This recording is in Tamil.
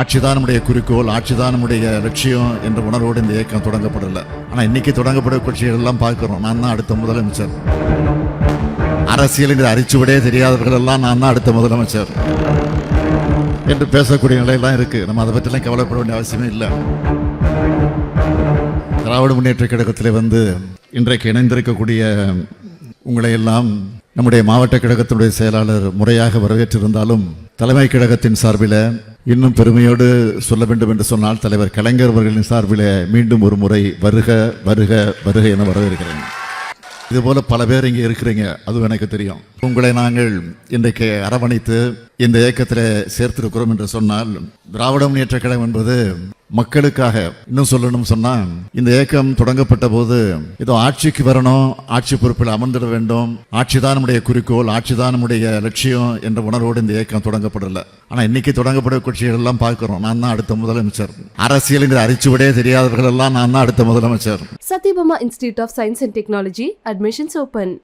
ஆட்சிதான் நம்முடைய குறிக்கோள் ஆட்சிதான் நம்முடைய லட்சியம் என்ற உணர்வோடு இந்த இயக்கம் தொடங்கப்படலை. ஆனால் இன்னைக்கு தொடங்கப்பட கட்சிகள் எல்லாம் பார்க்குறோம். நான் தான் அடுத்த முதலமைச்சர். அரசியல் அரிச்சுவிடே தெரியாதவர்கள் எல்லாம் நான் தான் அடுத்த முதலமைச்சர் என்று பேசக்கூடிய நிலையெல்லாம் இருக்குது நம்ம அதை பற்றிலாம் கவலைப்பட வேண்டிய அவசியமே இல்லை. திராவிட முன்னேற்ற கழகத்தில் வந்து இன்றைக்கு இணைந்திருக்கக்கூடிய உங்களை எல்லாம் நம்முடைய மாவட்ட கழகத்தினுடைய செயலாளர் முறையாக வரவேற்றிருந்தாலும் தலைமை கழகத்தின் சார்பில் இன்னும் பெருமையோடு சொல்ல வேண்டும் என்று சொன்னால் தலைவர் கலைஞர் அவர்களின் சார்பில் மீண்டும் ஒரு முறை வருக வருக வருக என வரவேற்கிறேன். இதுபோல் பல பேர் இங்கே இருக்கிறீங்க அதுவும் எனக்கு தெரியும். உங்களை நாங்கள் இன்றைக்கு அரவணைத்து இந்த இயக்கத்தில் சேர்த்திருக்கிறோம் என்று சொன்னால் திராவிட முன்னேற்ற கழகம் என்பது மக்களுக்காக இன்னும் சொல்லணும் சொன்னா இந்த இயக்கம் தொடங்கப்பட்ட போது ஏதோ ஆட்சிக்கு வரணும் ஆட்சி பொறுப்பில் அமர்ந்திட வேண்டும் ஆட்சிதான் நம்முடைய குறிக்கோள் ஆட்சிதான் நம்முடைய லட்சியம் என்ற உணர்வோடு இந்த இயக்கம் தொடங்கப்படல. ஆனா இன்னைக்கு தொடங்கப்பட கட்சிகள் எல்லாம் பார்க்கிறோம். நான் தான் அடுத்த முதலமைச்சர். அரசியல் அரிச்சுவிடே தெரியாதவர்கள் எல்லாம் நான் தான் அடுத்த முதலமைச்சர். Sathyabama institute of science and technology admissions open.